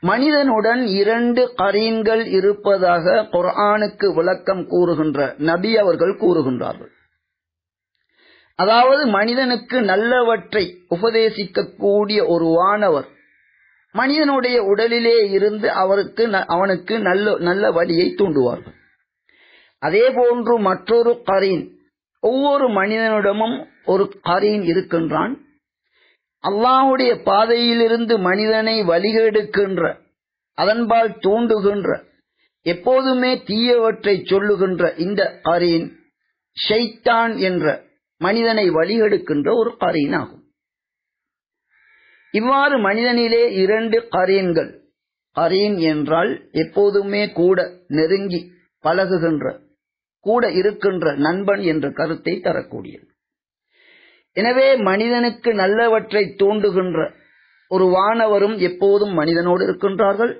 மனிதனுடன் இரண்டு கரீன்கள் இருப்பதாக குர்ஆனுக்கு விளக்கம் கூறுகின்ற நபி அவர்கள் கூறுகின்றார்கள். அதாவது மனிதனுக்கு நல்லவற்றை உபதேசிக்கக்கூடிய ஒரு வானவர் மனிதனுடைய உடலிலே இருந்து அவருக்கு அவனுக்கு நல்ல நல்ல வழியை தூண்டுவார்கள். அதே போன்று மற்றொரு கரீன் ஒவ்வொரு மனிதனிடமும் ஒரு கரீன் இருக்கின்றான். அல்லாஹுடைய பாதையிலிருந்து மனிதனை வழிகெடுக்கின்ற அதன்பால் தூண்டுகின்ற எப்போதுமே தீயவற்றை சொல்லுகின்ற இந்த கரீன் ஷைத்தான் என்ற மனிதனை வழிகெடுக்கின்ற ஒரு கரீன் ஆகும் இவ்வாறு மனிதனிலே இரண்டு கரீன்கள் கரீன் என்றால் எப்போதுமே கூட நெருங்கி பழகுகின்ற கூட இருக்கின்ற நண்பன் என்ற கருத்தை தரக்கூடியது. எனவே மனிதனுக்கு நல்லவற்றை தூண்டுகின்ற ஒரு வானவரும் எப்போதும் மனிதனோடு இருக்கின்றார்கள்.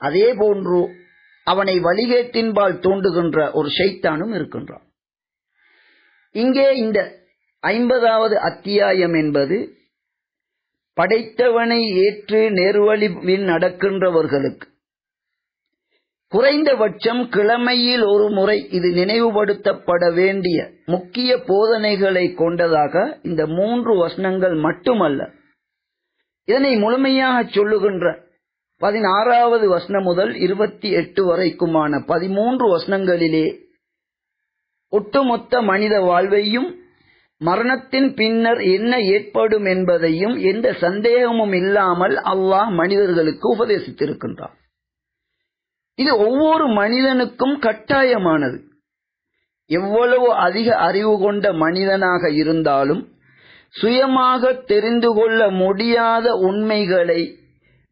அதே போன்று அவனை வழிகேட்டின்பால் தூண்டுகின்ற ஒரு ஷைத்தானும் இருக்கின்றான். இங்கே இந்த ஐம்பதாவது அத்தியாயம் என்பது படைத்தவனை ஏற்று நேர்வழிவில் நடக்கின்றவர்களுக்கு குறைந்தபட்சம் கிழமையில் ஒரு முறை இது நினைவுபடுத்தப்பட வேண்டிய முக்கிய போதனைகளை கொண்டதாக இந்த மூன்று வசனங்கள் மட்டுமல்ல. இதனை முழுமையாக சொல்லுகின்ற பதினாறாவது வசனம் முதல் இருபத்தி எட்டு வரைக்குமான பதிமூன்று வசனங்களிலே ஒட்டுமொத்த மனித வாழ்வையும் மரணத்தின் பின்னர் என்ன ஏற்படும் என்பதையும் எந்த சந்தேகமும் இல்லாமல் அல்லாஹ் மனிதர்களுக்கு உபதேசித்திருக்கின்றார் இது ஒவ்வொரு மனிதனுக்கும் கட்டாயமானது. எவ்வளவு அதிக அறிவு கொண்ட மனிதனாக இருந்தாலும் சுயமாக தெரிந்து கொள்ள முடியாத உண்மைகளை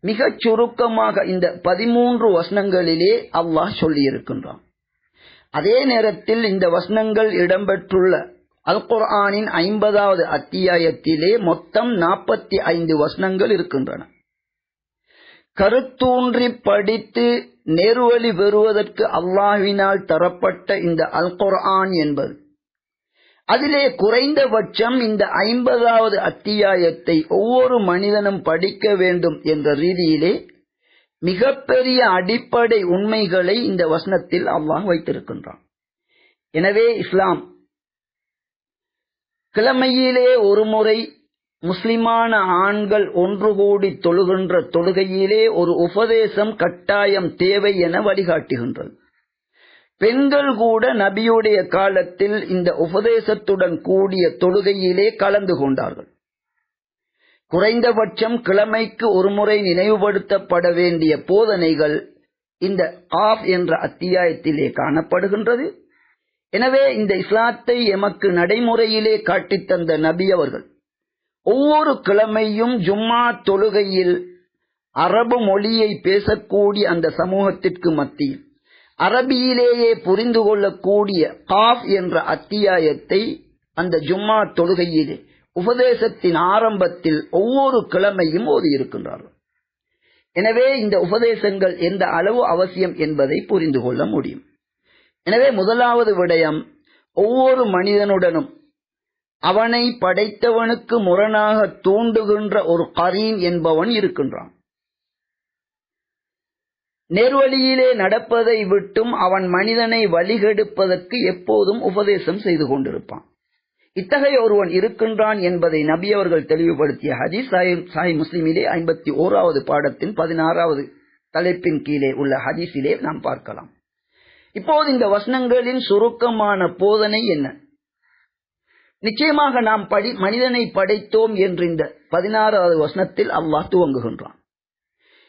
மிகச் சுருக்கமாக இந்த பதிமூன்று வசனங்களிலே அல்லாஹ் சொல்லியிருக்கின்றான். அதே நேரத்தில் இந்த வசனங்கள் இடம்பெற்றுள்ள அல் குர்ஆனின் ஐம்பதாவது அத்தியாயத்திலே மொத்தம் நாற்பத்தி ஐந்து வசனங்கள் இருக்கின்றன. கருத்தூன்றி படித்து நேர்வழி பெறுவதற்கு அல்லாஹினால் தரப்பட்ட இந்த அல் குர்ஆன் என்பது. அதிலே குறைந்தபட்சம் இந்த ஐம்பதாவது அத்தியாயத்தை ஒவ்வொரு மனிதனும் படிக்க வேண்டும் என்ற ரீதியிலே மிகப்பெரிய அடிப்படை உண்மைகளை இந்த வசனத்தில் அல்லாஹ் வைத்திருக்கின்றான். எனவே இஸ்லாம் கிழமையிலே ஒரு முறை முஸ்லிமான ஆண்கள் ஒன்று கூடி தொழுகின்ற தொழுகையிலே ஒரு உபதேசம் கட்டாயம் தேவை என வழிகாட்டுகின்றது. பெண்கள் கூட நபியுடைய காலத்தில் இந்த உபதேசத்துடன் கூடிய தொழுகையிலே கலந்து கொண்டார்கள். குறைந்தபட்சம் கிழமைக்கு ஒருமுறை நினைவுபடுத்தப்பட வேண்டிய போதனைகள் இந்த ஆப் என்ற அத்தியாயத்திலே காணப்படுகின்றது. எனவே இந்த இஸ்லாத்தை எமக்கு நடைமுறையிலே காட்டித் தந்த நபி அவர்கள் ஒவ்வொரு கிழமையும் ஜும்மா தொழுகையில் அரபு மொழியை பேசக்கூடிய அந்த சமூகத்திற்கு மத்தியில் அரபியிலேயே புரிந்து கொள்ளக்கூடிய காஃப் என்ற அத்தியாயத்தை அந்த ஜும்மா தொழுகையிலே உபதேசத்தின் ஆரம்பத்தில் ஒவ்வொரு கிழமையும் ஓதியிருக்கின்றார்கள். எனவே இந்த உபதேசங்கள் எந்த அளவு அவசியம் என்பதை புரிந்து கொள்ள முடியும். எனவே முதலாவது விடயம் ஒவ்வொரு மனிதனுடனும் அவனை படைத்தவனுக்கு முரணாக தூண்டுகின்ற ஒரு கரீன் என்பவன் இருக்கின்றான். நேர்வழியிலே நடப்பதை விட்டும் அவன் மனிதனை வழிகெடுப்பதற்கு எப்போதும் உபதேசம் செய்து கொண்டிருப்பான். இத்தகைய ஒருவன் இருக்கின்றான் என்பதை நபி அவர்கள் தெளிவுபடுத்திய ஹதீஸ் சாஹி முஸ்லிமிலே ஐம்பத்தி ஓராவது பாடத்தின் பதினாறாவது தலைப்பின் கீழே உள்ள ஹதீஸிலே நாம் பார்க்கலாம். இப்போது இந்த வசனங்களின் சுருக்கமான போதனை என்ன? நிச்சயமாக நாம் படி மனிதனை படைத்தோம் என்று இந்த பதினாறாவது வசனத்தில் அல்லாஹ் துவங்குகின்றான்.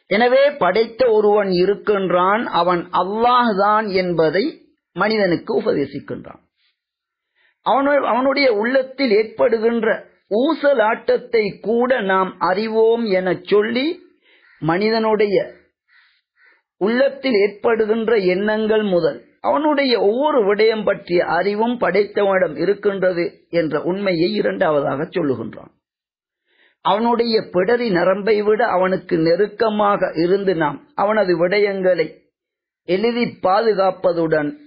எனவே படைத்த ஒருவன் இருக்கின்றான் அவன் அல்லாஹ் தான் என்பதை மனிதனுக்கு உபதேசிக்கின்றான். அவனுடைய உள்ளத்தில் ஏற்படுகின்ற ஊசலாட்டத்தை கூட நாம் அறிவோம் என சொல்லி மனிதனுடைய உள்ளத்தில் ஏற்படுகின்ற எண்ணங்கள் முதல் அவனுடைய ஒவ்வொரு விடயம் பற்றிய அறிவும் படைத்தவனிடம் இருக்கின்றது என்ற உண்மையை இரண்டாவதாக சொல்லுகின்றான். அவனுடைய பிடரி நரம்பை விட அவனுக்கு நெருக்கமாக இருந்து நாம் அவனது விடயங்களை எழுதி பாதுகாப்பதுடன்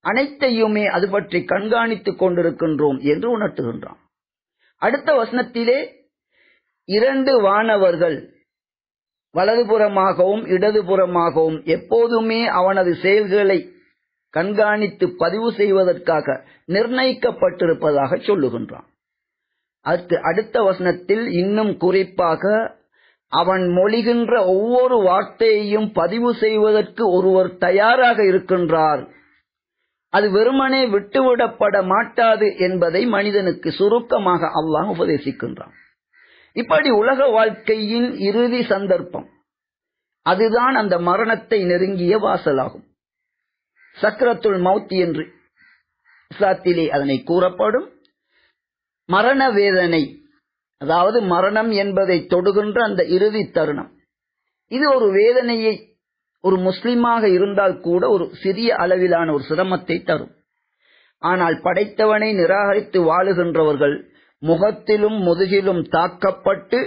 அனைத்தையுமே அது பற்றி கண்காணித்துக் கொண்டிருக்கின்றோம் என்று உணர்த்துகின்றான். அடுத்த வசனத்திலே இரண்டு வானவர்கள் வலதுபுறமாகவும் இடதுபுறமாகவும் எப்போதுமே அவனது செயல்களை கண்காணித்து பதிவு செய்வதற்காக நிர்ணயிக்கப்பட்டிருப்பதாக சொல்லுகின்றான். அதற்கு அடுத்த வசனத்தில் இன்னும் குறிப்பாக அவன் மொழிகின்ற ஒவ்வொரு வார்த்தையையும் பதிவு செய்வதற்கு ஒருவர் தயாராக இருக்கின்றார். அது வெறுமனே விட்டுவிடப்பட மாட்டாது என்பதை மனிதனுக்கு சுருக்கமாக அல்லாஹ் உபதேசிக்கின்றான். இப்படி உலக வாழ்க்கையின் இறுதி சந்தர்ப்பம். அதுதான் அந்த மரணத்தை நெருங்கிய வாசலாகும். சக்கரத்துள் மௌத்தி என்று இஸ்லாத்திலே அதனை கூறப்படும். மரண வேதனை அதாவது மரணம் என்பதை தொடுகின்ற அந்த இறுதி தருணம். இது ஒரு வேதனையை ஒரு முஸ்லிமாக இருந்தால் கூட ஒரு சிறிய அளவிலான ஒரு சிரமத்தை தரும். ஆனால் படைத்தவனை நிராகரித்து வாழுகின்றவர்கள் முகத்திலும் முதுகிலும் தாக்கப்பட்டு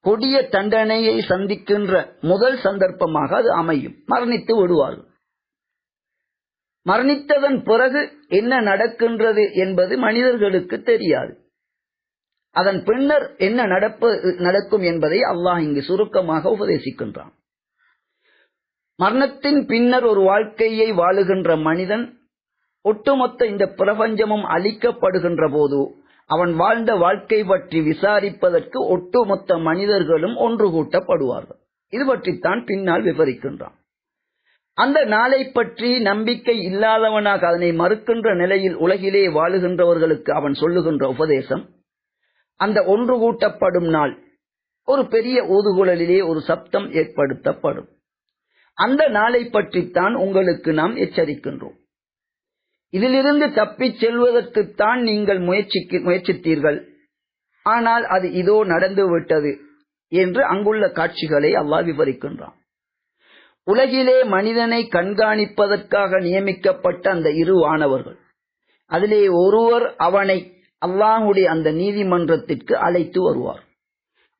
கொடிய தண்டனையை சந்திக்கின்ற முதல் சந்தர்ப்பமாக அது அமையும். மரணித்து விடுவார்கள். மரணித்ததன் பிறகு என்ன நடக்கின்றது என்பது மனிதர்களுக்கு தெரியாது. அதன் பின்னர் என்ன நடப்பு நடக்கும் என்பதை அல்லாஹ் இங்கு சுருக்கமாக உபதேசிக்கின்றான். மரணத்தின் பின்னர் ஒரு வாழ்க்கையை வாழுகின்ற மனிதன் ஒட்டுமொத்த இந்த பிரபஞ்சமும் அழிக்கப்படுகின்ற போது அவன் வாழ்ந்த வாழ்க்கை பற்றி விசாரிப்பதற்கு ஒட்டுமொத்த மனிதர்களும் ஒன்று கூட்டப்படுவார்கள் இது பற்றித்தான் பின்னால் விவரிக்கின்றான். அந்த நாளை பற்றி நம்பிக்கை இல்லாதவனாக அதனை மறுக்கின்ற நிலையில் உலகிலே வாழுகின்றவர்களுக்கு அவன் சொல்லுகின்ற உபதேசம் அந்த ஒன்று கூட்டப்படும் நாள் ஒரு பெரிய ஊதுகுழலிலே ஒரு சப்தம் ஏற்படுத்தப்படும். அந்த நாளை பற்றித்தான் உங்களுக்கு நாம் எச்சரிக்கின்றோம். இதிலிருந்து தப்பிச் செல்வதற்குத்தான் நீங்கள் முயற்சிக்கு முயற்சித்தீர்கள். ஆனால் அது இதோ நடந்துவிட்டது என்று அங்குள்ள காட்சிகளை அல்லாஹ் விவரிக்கின்றான். உலகிலே மனிதனை கண்காணிப்பதற்காக நியமிக்கப்பட்ட அந்த இரு வானவர்கள். அதிலே ஒருவர் அவனை அல்லாஹுடைய அந்த நீதிமன்றத்திற்கு அழைத்து வருவார்.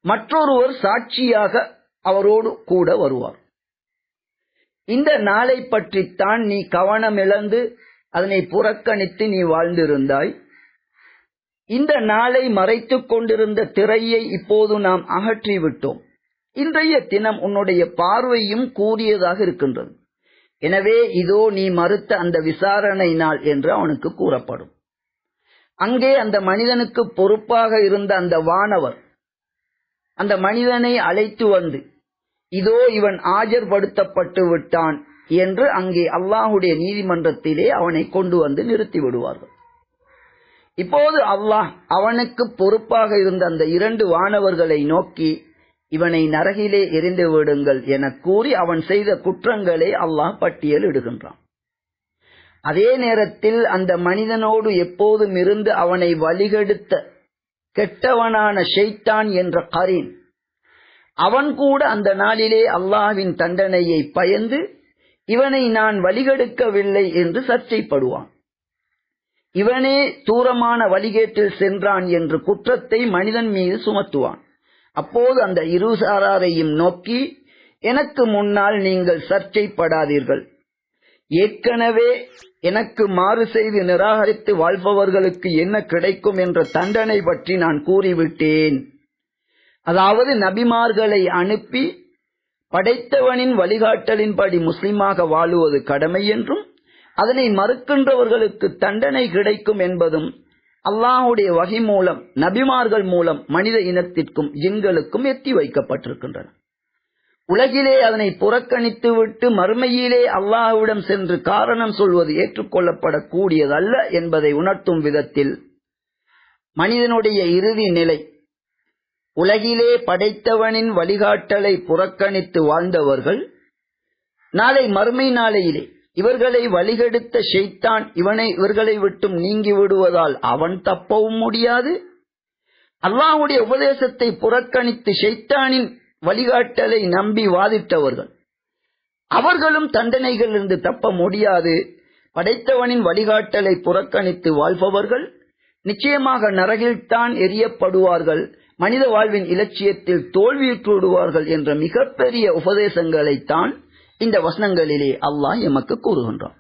மற்றொருவர் சாட்சியாக அவரோடு கூட வருவார். இந்த நாளை பற்றித்தான் நீ கவனமிழந்து அதனை புறக்கணித்து நீ வாழ்ந்திருந்தாய். இந்த நாளை மறைத்துக் கொண்டிருந்த திரையை இப்போது நாம் அகற்றிவிட்டோம். இன்றைய தினம் உன்னுடைய பார்வையும் கூறியதாக இருக்கின்றது. எனவே இதோ நீ மறுத்த அந்த விசாரணை நாள் என்று அவனுக்கு கூறப்படும். அங்கே அந்த மனிதனுக்கு பொறுப்பாக இருந்த அந்த வானவர் அந்த மனிதனை அழைத்து வந்து இதோ இவன் ஆஜர்படுத்தப்பட்டு விட்டான் என்று அங்கே அல்லாஹுடைய நீதிமன்றத்திலே அவனை கொண்டு வந்து நிறுத்தி விடுவார்கள். இப்போது அல்லாஹ் அவனுக்கு பொறுப்பாக இருந்த அந்த இரண்டு வானவர்களை நோக்கி இவனை நரகிலே எரிந்து விடுங்கள் என கூறி அவன் செய்த குற்றங்களை அல்லாஹ் பட்டியல் இடுகின்றான். அதே நேரத்தில் அந்த மனிதனோடு எப்போதும் இருந்து அவனை வழிகெடுத்த கெட்டவனான ஷெய்தான் என்ற கரீன் அவன் கூட அந்த நாளிலே அல்லாஹ்வின் தண்டனையை பயந்து இவனை நான் வழிகெடுக்கவில்லை என்று சர்ச்சைப்படுவான். இவனே தூரமான வழிகேட்டில் சென்றான் என்று குற்றத்தை மனிதன் மீது சுமத்துவான். அப்போது அந்த இருசாராரையும் நோக்கி எனக்கு முன்னால் நீங்கள் சர்ச்சைப்படாதீர்கள். ஏற்கனவே எனக்கு மாறு செய்து நிராகரித்து வாழ்பவர்களுக்கு என்ன கிடைக்கும் என்ற தண்டனை பற்றி நான் கூறிவிட்டேன். அதாவது நபிமார்களை அனுப்பி படைத்தவனின் வழிகாட்டலின்படி முஸ்லிமாக வாழுவது கடமை என்றும் அதனை மறுக்கின்றவர்களுக்கு தண்டனை கிடைக்கும் என்பதும் அல்லாஹுடைய வகை மூலம் நபிமார்கள் மூலம் மனித இனத்திற்கும் எங்களுக்கும் எத்தி வைக்கப்பட்டிருக்கின்றன. உலகிலே அதனை புறக்கணித்து விட்டு மறுமையிலே அல்லாஹுவிடம் சென்று காரணம் சொல்வது ஏற்றுக்கொள்ளப்படக்கூடியதல்ல என்பதை உணர்த்தும் விதத்தில் மனிதனுடைய இறுதி நிலை உலகிலே படைத்தவனின் வழிகாட்டலை புறக்கணித்து வாழ்ந்தவர்கள் நாளை மறுமை நாளையிலே இவர்களை வழிகெடுத்த ஷெய்தான் இவனை இவர்களை விட்டும் நீங்கி விடுவதால் அவன் தப்பவும் முடியாது. அல்லாஹுடைய உபதேசத்தை புறக்கணித்து ஷெய்தானின் வழிகாட்டலை நம்பி வாதிட்டவர்கள். அவர்களும் தண்டனைகளிலிருந்து தப்ப முடியாது. படைத்தவனின் வழிகாட்டலை புறக்கணித்து வாழ்பவர்கள் நிச்சயமாக நரகில்தான் எரியப்படுவார்கள் மனித வாழ்வின் இலட்சியத்தில் தோல்வியுற்று விடுவார்கள் என்ற மிகப்பெரிய உபதேசங்களைத்தான் இந்த வசனங்களிலே அல்லாஹ் எமக்கு கூறுகின்றான்.